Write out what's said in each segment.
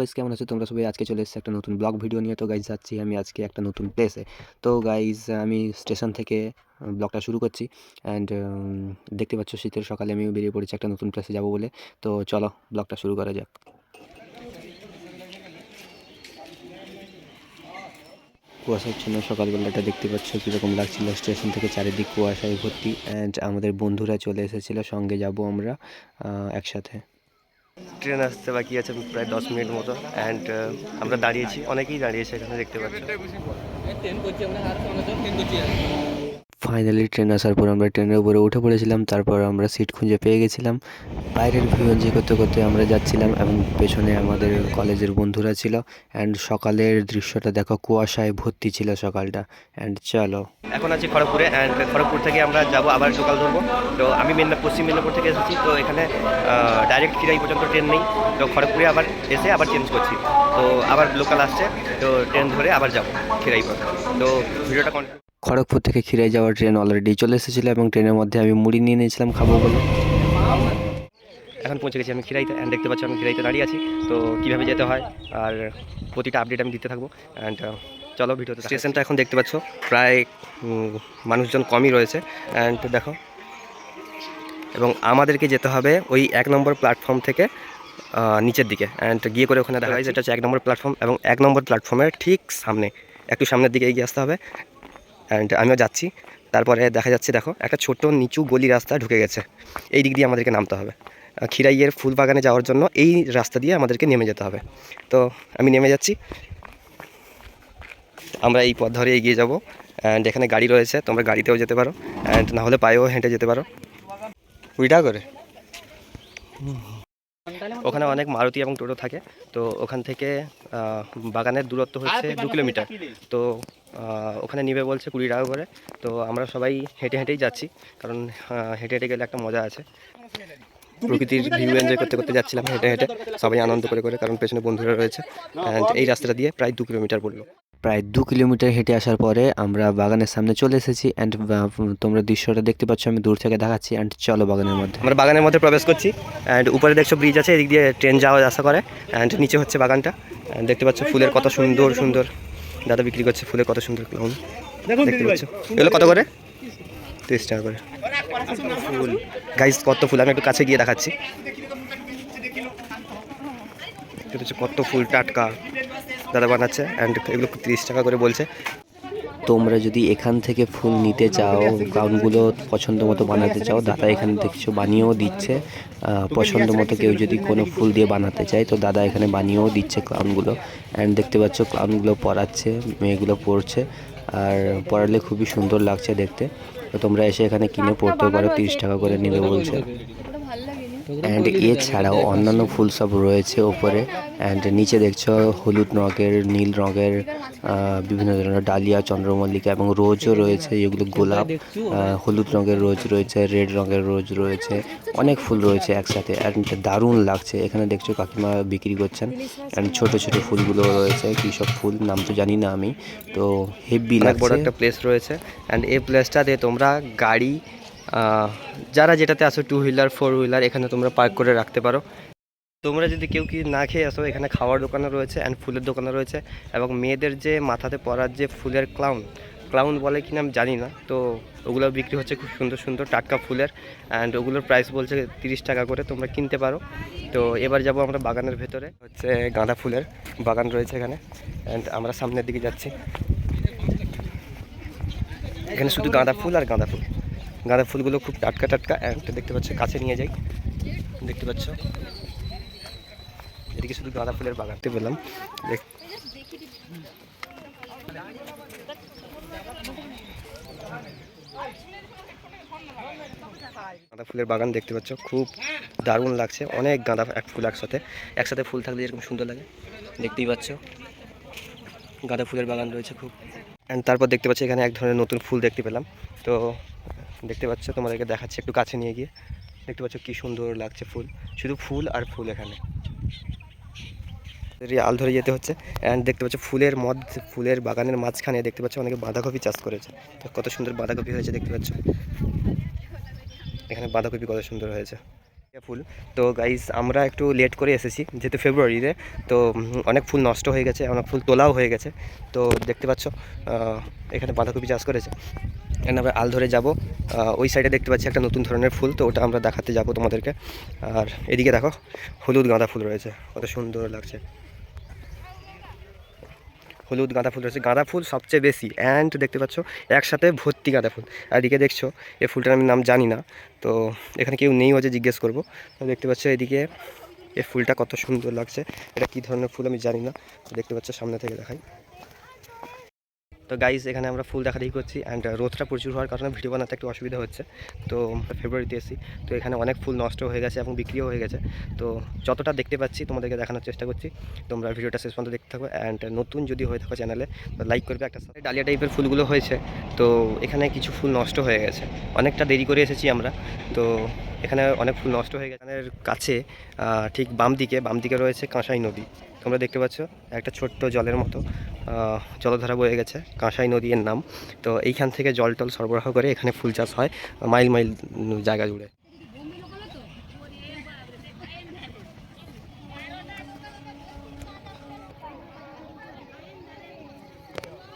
Guys কেমন আছো? তোমরা সবাই আজকে চলে এসেছে একটা নতুন ব্লগ ভিডিও নিয়ে। তো গাইজ যাচ্ছি আমি আজকে একটা নতুন প্লেসে তো গাইজ আমি স্টেশন থেকে ব্লগটা শুরু করছি। অ্যান্ড দেখতে পাচ্ছ শীতের সকালে আমি বেরিয়ে পড়েছি একটা নতুন প্লেসে যাব বলে। তো চলো ব্লগটা শুরু করা যাক। কুয়াশাচ্ছন্ন সকালবেলাটা দেখতে পাচ্ছ কীরকম লাগছিল স্টেশন থেকে চারিদিক কুয়াশায় ভর্তি। অ্যান্ড আমাদের বন্ধুরা চলে এসেছিল, সঙ্গে যাব আমরা একসাথে। ট্রেন আসতে বাকি আছে প্রায় দশ মিনিট মতো। অ্যান্ড আমরা দাঁড়িয়েছি, অনেকেই দাঁড়িয়েছে এখানে দেখতে পাচ্ছি। ফাইনালি ট্রেন আসার পর আমরা ট্রেনের উপরে উঠে পড়েছিলাম, তারপর আমরা সিট খুঁজে পেয়ে গেছিলাম। বাইরের ভিউ এনজয় করতে করতে আমরা যাচ্ছিলাম এবং পেছনে আমাদের কলেজের বন্ধুরা ছিল। অ্যান্ড সকালের দৃশ্যটা দেখো, কুয়াশায় ভর্তি ছিল সকালটা। অ্যান্ড চলো। এখন আছি খড়গপুরে অ্যান্ড খড়গপুর থেকে আমরা যাব, আবার সকাল ধরবো। তো আমি মেদিনীপুর, পশ্চিম মেদিনীপুর থেকে এসেছি, তো এখানে ডাইরেক্ট খিরাই পর্যন্ত ট্রেন নেই। তো খড়গপুরে আবার এসে আবার চেঞ্জ করছি। তো আবার লোকাল আসছে, তো ট্রেন ধরে আবার যাব খিরাই তো ভিডিওটা কন্টিনিউ খড়গপুর থেকে খিরাই যাওয়ার ট্রেন অলরেডি চলে এসেছিল এবং ট্রেনের মধ্যে আমি মুড়ি নিয়ে নিয়েছিলাম খাব বলে। এখন পৌঁছে গেছি আমি খিরাইতে অ্যান্ড দেখতে পাচ্ছি আমি খিরাইতে দাঁড়িয়ে আছি। তো কীভাবে যেতে হয় আর প্রতিটা আপডেট আমি দিতে থাকব। অ্যান্ড চলো ভিডিওতে স্টেশনটা এখন দেখতে পাচ্ছ প্রায় মানুষজন কমই রয়েছে। অ্যান্ড দেখো এবং আমাদেরকে যেতে হবে ওই এক নম্বর প্ল্যাটফর্ম থেকে নিচের দিকে। অ্যান্ড গিয়ে করে ওখানে দেখা যায় এটা হচ্ছে এক নম্বর প্ল্যাটফর্ম এবং এক নম্বর প্ল্যাটফর্মের ঠিক সামনে। একটু সামনের দিকে এগিয়ে আসতে হবে। অ্যান্ড আমিও যাচ্ছি। তারপরে দেখা যাচ্ছে, দেখো, একটা ছোট নিচু গলি রাস্তা ঢুকে গেছে। এই দিক দিয়ে আমাদেরকে নামতে হবে। খিরাইয়ের ফুল বাগানে যাওয়ার জন্য এই রাস্তা দিয়ে আমাদেরকে নেমে যেতে হবে। তো আমি নেমে যাচ্ছি। আমরা এই পথ ধরে এগিয়ে যাব। অ্যান্ড এখানে গাড়ি রয়েছে, তোমরা গাড়িতেও যেতে পারো। অ্যান্ড না হলে পায়েও হেঁটে যেতে পারো। টাকা করে। ওখানে অনেক মারুতি এবং টোটো থাকে তো ওখান থেকে বাগানের দূরত্ব হচ্ছে দু কিলোমিটার। তো ওখানে নিবে বলছে কুড়ি টাকা করে। তো আমরা সবাই হেঁটে হেঁটেই যাচ্ছি কারণ হেঁটে হেঁটে গেলে একটা মজা আছে। প্রকৃতির ভিউ এনজয় করতে করতে যাচ্ছিলাম হেঁটে হেঁটে সবাই আনন্দ করে করে কারণ পেছনে বন্ধুরা রয়েছে। অ্যান্ড এই রাস্তাটা দিয়ে প্রায় দু কিলোমিটার পড়ল। প্রায় দু কিলোমিটার হেঁটে আসার পরে আমরা বাগানের সামনে চলে এসেছি অ্যান্ড তোমরা দৃশ্যটা দেখতে পাচ্ছ আমি দূর থেকে দেখাচ্ছি অ্যান্ড চলো বাগানের মধ্যে। আমরা বাগানের মধ্যে প্রবেশ করছি অ্যান্ড উপরে দেখছ ব্রিজ আছে এদিক দিয়ে ট্রেন যাওয়া আসা করে অ্যান্ড নিচে হচ্ছে বাগানটা। দেখতে পাচ্ছ ফুলের কত সুন্দর সুন্দর। দাদা বিক্রি করছে ফুলের কত সুন্দর ক্লাউন দেখতে পাচ্ছ? এগুলো কত করে? তিরিশ টাকা করে। ফুল গাইস কত ফুল আমি একটু কাছে গিয়ে দেখাচ্ছি। দেখতে পাচ্ছ কত ফুল টাটকা। দাদা বানাচ্ছে অ্যান্ড এগুলো তিরিশ টাকা করে বলছে। তোমরা যদি এখান থেকে ফুল নিতে চাও, গাউনগুলো পছন্দ মতো বানাতে চাও, দাদা এখানে দেখছ বানিয়েও দিচ্ছে। পছন্দ মতো কেউ যদি কোনো ফুল দিয়ে বানাতে চায়, তো দাদা এখানে বানিয়েও দিচ্ছে ক্লাউনগুলো অ্যান্ড দেখতে পাচ্ছ ক্লাউনগুলো পরাচ্ছে, মেয়েগুলো পরছে, আর পরালে খুবই সুন্দর লাগছে দেখতে। তো তোমরা এসে এখানে কিনে পড়তেও পারো, তিরিশ টাকা করে নেবে বলছে। অ্যান্ড এছাড়াও অন্যান্য ফুল সব রয়েছে ওপরে। অ্যান্ড নিচে দেখছ হলুদ রঙের নীল রঙের বিভিন্ন ধরনের ডালিয়া চন্দ্রমল্লিকা এবং রোজও রয়েছে। এগুলো গোলাপ হলুদ রঙের রোজ রয়েছে রেড রঙের রোজ রয়েছে। অনেক ফুল রয়েছে একসাথে। অ্যান্ড দারুণ লাগছে। এখানে দেখছ কাকিমা বিক্রি করছেন। অ্যান্ড ছোট ছোট ফুলগুলো রয়েছে কী সব ফুল? নাম তো জানি না আমি। তো হেভি অনেক বড় একটা প্লেস রয়েছে। অ্যান্ড এই প্লেসটাতে তোমরা গাড়ি যারা যেটাতে আসো টু হুইলার ফোর হুইলার এখানে তোমরা পার্ক করে রাখতে পারো। তোমরা যদি কেউ কি না খেয়ে আসো, এখানে খাওয়ার দোকানও রয়েছে অ্যান্ড ফুলের দোকানও রয়েছে এবং মেয়েদের যে মাথাতে পরার যে ফুলের ক্লাউন ক্লাউন বলে কিনা আমি জানি না, তো ওগুলো বিক্রি হচ্ছে খুব সুন্দর সুন্দর টাটকা ফুলের অ্যান্ড ওগুলোর প্রাইস বলছে তিরিশ টাকা করে, তোমরা কিনতে পারো। তো এবার যাব আমরা বাগানের ভেতরে, হচ্ছে গাঁদা ফুলের বাগান রয়েছে এখানে অ্যান্ড আমরা সামনের দিকে যাচ্ছি। এখানে শুধু গাঁদা ফুল আর গাঁদা ফুল। গাঁদা ফুলগুলো খুব টাটকা টাটকা, একটা দেখতে পাচ্ছ, কাছে নিয়ে যাই। দেখতে পাচ্ছ? এদিকে শুধু গাঁদা ফুলের বাগানতে পেলাম। গাঁদা ফুলের বাগান দেখতে পাচ্ছ, খুব দারুণ লাগছে। অনেক গাঁদা এক ফুল একসাথে। একসাথে ফুল থাকলে যেরকম সুন্দর লাগে। দেখতেই পাচ্ছ। গাঁদা ফুলের বাগান রয়েছে খুব। অ্যান্ড তারপর দেখতে পাচ্ছি, এখানে এক ধরনের নতুন ফুল দেখতে পেলাম। তো দেখতে পাচ্ছ, তোমাদেরকে দেখাচ্ছি একটু কাছে নিয়ে গিয়ে। দেখতে পাচ্ছ কি সুন্দর লাগছে ফুল। শুধু ফুল আর ফুল এখানে। আল ধরে যেতে হচ্ছে। অ্যান্ড দেখতে পাচ্ছ ফুলের মদ, ফুলের বাগানের মাঝখানে দেখতে পাচ্ছ অনেকে বাঁধাকপি চাষ করেছে। কত সুন্দর বাঁধাকপি হয়েছে দেখতে পাচ্ছ। এখানে বাঁধাকপি কত সুন্দর হয়েছে। ফুল। তো গাইস আমরা একটু লেট করে এসেছি, যেহেতু ফেব্রুয়ারিতে তো অনেক ফুল নষ্ট হয়ে গেছে অনেক ফুল তোলাও হয়ে গেছে। তো দেখতে পাচ্ছ এখানে বাঁধাকপি চাষ করেছে। এখানে আমরা আল ধরে যাব ওই সাইডে দেখতে পাচ্ছি একটা নতুন ধরনের ফুল, তো ওটা আমরা দেখাতে যাব তোমাদেরকে। আর এদিকে দেখো, হলুদ গাঁদা ফুল রয়েছে, কত সুন্দর লাগছে। হলুদ গাঁদা ফুল রয়েছে। গাঁদা ফুল সবচেয়ে বেশি। অ্যান্ড দেখতে পাচ্ছ, একসাথে ভর্তি গাঁদা ফুল। আর এদিকে দেখছ এই ফুলটার আমি নাম জানি না। তো এখানে কেউ নেই হচ্ছে জিজ্ঞেস করব। দেখতে পাচ্ছ, এদিকে এই ফুলটা কত সুন্দর লাগছে। এটা কী ধরনের ফুল আমি জানি না। দেখতে পাচ্ছ, সামনে থেকে দেখাই। তো গাইজ এখানে আমরা ফুল দেখাদেখি করছি অ্যান্ড রোদটা প্রচুর হওয়ার কারণে ভিডিও বানাতে একটু অসুবিধা হচ্ছে। তো ফেব্রুয়ারিতে এসেছি, তো এখানে অনেক ফুল নষ্ট হয়ে গেছে এবং বিক্রিও হয়ে গেছে। তো যতটা দেখতে পাচ্ছি, তোমাদেরকে দেখানোর চেষ্টা করছি। তোমরা ভিডিওটা শেষ পর্যন্ত দেখতে থাকো অ্যান্ড নতুন যদি হয়ে থাকো চ্যানেলে লাইক করবে একটা সাথে ডালিয়া টাইপের ফুলগুলো হয়েছে, তো এখানে কিছু ফুল নষ্ট হয়ে গেছে। অনেকটা দেরি করে এসেছি আমরা, তো এখানে অনেক ফুল নষ্ট হয়ে গেছে। কাছে ঠিক বাম দিকে বাম দিকে রয়েছে কাঁসাই নদী। তোমরা দেখতে পাচ্ছ, একটা ছোট্ট জলের মতো জলধারা বয়ে গেছে, কাঁসাই নদী এর নাম। তো এইখান থেকে জল টল সরবরাহ করে এখানে ফুল চাষ হয়, মাইল মাইল জায়গা জুড়ে।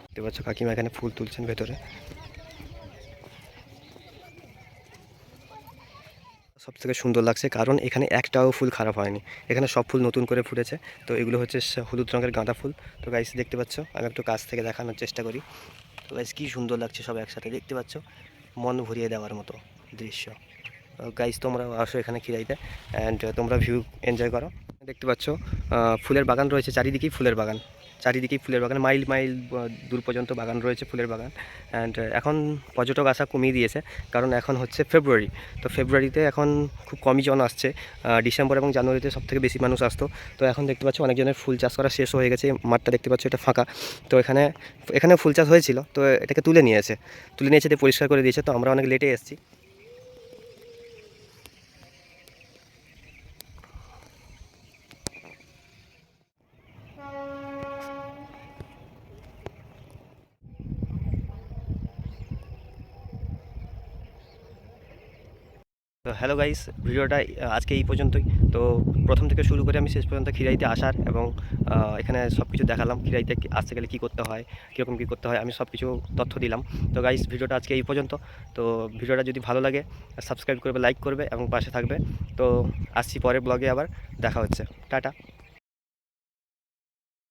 দেখতে পাচ্ছ কাকিমা এখানে ফুল তুলছেন ভেতরে। সব থেকে সুন্দর লাগছে, কারণ এখানে একটাও ফুল খারাপ হয়নি। এখানে সব ফুল নতুন করে ফুটেছে। তো এগুলো হচ্ছে হলুদ রঙের গাঁদা ফুল। তো গাইস দেখতে পাচ্ছ, আমি একটু কাছ থেকে দেখানোর চেষ্টা করি। তো গাইস কী সুন্দর লাগছে সব একসাথে, দেখতে পাচ্ছ? মন ভরিয়ে দেওয়ার মতো দৃশ্য। গাইস তোমরা আসো এখানে খিরাইতে অ্যান্ড তোমরা ভিউ এনজয় করো। দেখতে পাচ্ছ ফুলের বাগান রয়েছে চারিদিকেই ফুলের বাগান। চারিদিকেই ফুলের বাগান, মাইল মাইল দূর পর্যন্ত বাগান রয়েছে ফুলের বাগান। অ্যান্ড এখন পর্যটক আসা কমিয়ে দিয়েছে, কারণ এখন হচ্ছে ফেব্রুয়ারি তো ফেব্রুয়ারিতে এখন খুব কমই জন আসছে। ডিসেম্বর এবং জানুয়ারিতে সব থেকে বেশি মানুষ আসতো। তো এখন দেখতে পাচ্ছ, অনেকজনের ফুল চাষ করা শেষ হয়ে গেছে। মাঠটা দেখতে পাচ্ছ, এটা ফাঁকা। তো এখানে এখানে ফুল চাষ হয়েছিল। তো এটাকে তুলে নিয়েছে তুলে নিয়েছে দিয়ে পরিষ্কার করে দিয়েছে। তো আমরা অনেক লেটে এসেছি। তো হ্যালো গাইস ভিডিওটা আজকে এই পর্যন্তই। তো প্রথম থেকে শুরু করে আমি শেষ পর্যন্ত খিরাইতে আসার এবং এখানে সব কিছু দেখালাম, খিরাইতে আসতে গেলে কী করতে হয়, কীরকম কী করতে হয়, আমি সব কিছু তথ্য দিলাম। তো গাইস ভিডিওটা আজকে এই পর্যন্ত। তো ভিডিওটা যদি ভালো লাগে সাবস্ক্রাইব করবে লাইক করবে এবং পাশে থাকবে। তো আসছি পরের ব্লগে আবার, দেখা হচ্ছে। টাটা।